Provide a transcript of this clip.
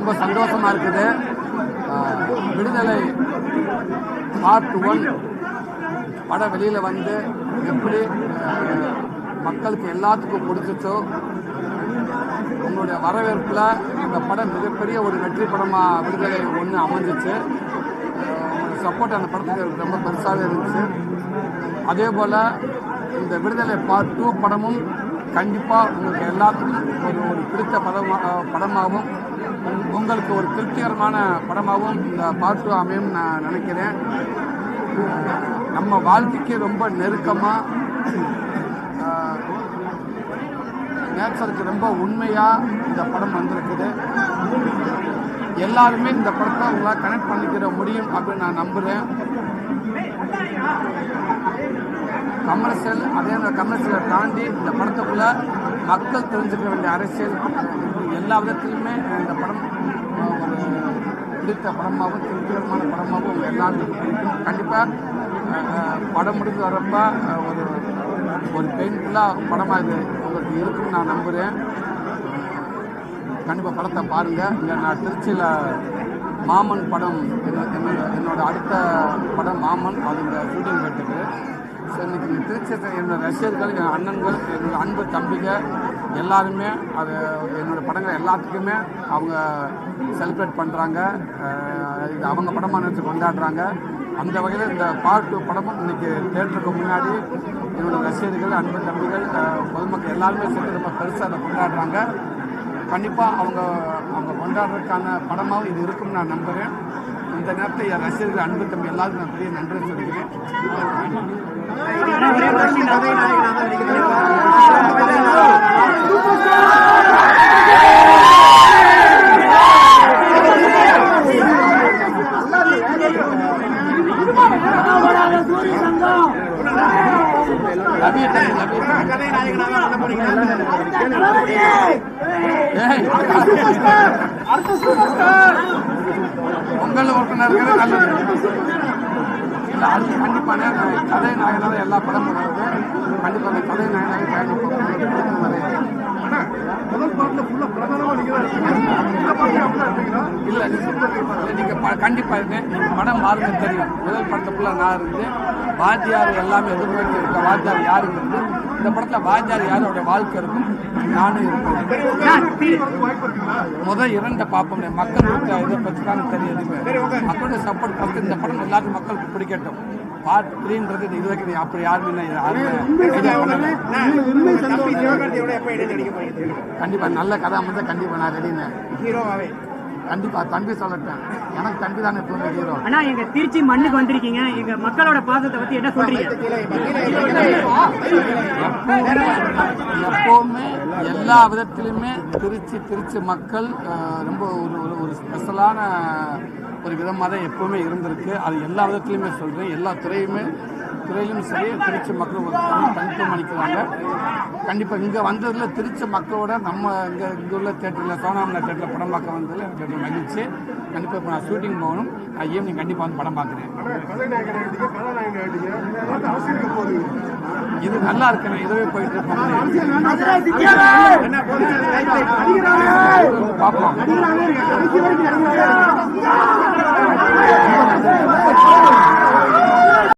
ரொம்ப சந்தோஷமா இருக்குது. விடுதலை பார்ட் ஒன் படம் வெளியில் வந்து எப்படி மக்களுக்கு எல்லாத்துக்கும் பிடிச்சிச்சோ உங்களுடைய வரவேற்பில் இந்த படம் மிகப்பெரிய ஒரு வெற்றி படமாக விடுதலை ஒன்று அமைஞ்சிச்சு. சப்போர்ட் அந்த படத்துக்கு ரொம்ப பெருசாகவே இருந்துச்சு. அதே போல் இந்த விடுதலை பார்ட் டூ படமும் கண்டிப்பாக உங்களுக்கு எல்லாத்துக்கும் ஒரு ஒரு பிடித்த படமாக படமாகவும் உங்களுக்கு ஒரு திருப்திகரமான படமாகவும் இந்த பாட்டு அமையும் நான் நினைக்கிறேன். நம்ம வாழ்க்கைக்கு ரொம்ப நெருக்கமாக நேச்சருக்கு ரொம்ப உண்மையாக இந்த படம் வந்திருக்குது. எல்லாருமே இந்த படத்தை உங்களால் கனெக்ட் பண்ணிக்கிற முடியும் அப்படின்னு நான் நம்புகிறேன் கமர்ஷியல் அதே மாதிரி கமர்ஷியலை தாண்டி இந்த படத்துக்குள்ள மக்கள் தெரிஞ்சுக்க வேண்டிய அரசியல் எல்லா விதத்திலுமே இந்த படம் ஒரு பிடித்த படமாகவும் திருப்திகரமான படமாகவும் எல்லாருக்கும் பிடிக்கும் கண்டிப்பாக படம் முடிஞ்சு வரப்ப ஒரு ஒரு பெயின்ஃபுல்லாக படமாக இது உங்களுக்கு இருக்குன்னு நான் நம்புகிறேன் கண்டிப்பாக படத்தை பாருங்கள் இங்கே நான் திருச்சியில் மாமன் படம் என்ன- என்னோட அடுத்த படம் மாமன் அது இந்த ஷூட்டிங் போயிட்டுருக்கு. ஸோ இன்னைக்கு இந்த என்னோட ரசிகர்கள் என் அண்ணன்கள் என்னோட அன்பு தம்பிகள் எல்லாருமே அது என்னோட படங்கள் எல்லாத்துக்குமே அவங்க செலிப்ரேட் பண்ணுறாங்க இது அவங்க படமாக நினச்சி கொண்டாடுறாங்க. அந்த வகையில் இந்த பார்ட் டூ படமும் இன்னைக்கு தேட்டருக்கு முன்னாடி என்னோட ரசிகர்கள் அன்பு தம்பிகள் பொதுமக்கள் எல்லாருமே சேர்ந்து ரொம்ப பெருசாக அதை கொண்டாடுறாங்க. கண்டிப்பாக அவங்க அவங்க கொண்டாடுறதுக்கான படமாகவும் இது இருக்கும்னு நான் நம்புகிறேன் இந்த நேரத்தில் என் ரசிகர்கள் அன்பு தம்பி எல்லாருக்கும் நான் பெரிய நன்றி சொல்லிக்கிறேன். ரவி தம்பி, ரவி உறுப்பினர்கள் நல்லது. இல்லை அது கண்டிப்பான கதை நாயனாக எல்லா படமும் வருது. கண்டிப்பாக அந்த கதை நாயனாக பயணிப்போம் நிறைய முதல் பாட்டுல இருப்பீங்களா இல்லை இல்லை நீங்கள் ப கண்டிப்பாக இருங்க. நீங்கள் படம் பாருங்க தெரியும். முதல் படத்துக்குள்ள நான் இருந்து வாத்தியார் எல்லாமே எதிர்நோக்கி இருக்க வாத்தியார் யாருங்கிறது இந்த படத்தில் வாத்தியார் யாரோட வாழ்க்கை இருக்கும்? நானும் இருப்பேன். முதல் இரண்ட பார்ப்போம் மக்களுக்கு இதை பற்றி தான் தெரியுது மக்களுடைய சப்போர்ட் பார்த்து இந்த படம் எல்லாருக்கும் மக்களுக்கு பிடிக்கட்டும். பார்ட் த்ரீன்றது இது வரைக்கும் அப்படி யாருமே கண்டிப்பா நல்ல கதை அமைஞ்சா கண்டிப்பா நான் ரெடின்னு ஹீரோவாவே. கண்டிப்பா தம்பி சொல்லட்டேன் எனக்கு தம்பி தானே எப்பவுமே ஹீரோ அண்ணா எங்க திருச்சி மண்ணுக்கு வந்திருக்கீங்க. எங்க மக்களோட பாசத்தை பத்தி என்ன சொல்றீங்க? எப்பவுமே எல்லா விதத்திலுமே திருச்சி திருச்சி மக்கள் ரொம்ப ஒரு ஒரு ஸ்பெஷலான ஒரு விதமாக தான் எப்பவுமே இருந்திருக்கு. அது எல்லா விதத்திலுமே சொல்கிறேன் எல்லா துறையுமே துறையிலும் சரி திருச்சி மக்கள் ஒரு தனி தனித்துவம் கண்டிப்பாக இங்கே வந்ததில் திருச்சி மக்களோட நம்ம இங்கே இங்கே உள்ள தேட்டரில் சோனாமனா தேட்டரில் படம் பார்க்க வந்ததில் எனக்கு ரொம்ப மகிழ்ச்சி. கண்டிப்பாக இப்போ நான் ஷூட்டிங் போகணும். நான் ஈவினிங் கண்டிப்பாக வந்து படம் பார்க்குறேன். இது நல்லா இருக்குண்ணே இதுவே போயிட்டு இருக்கோம் பார்ப்போம்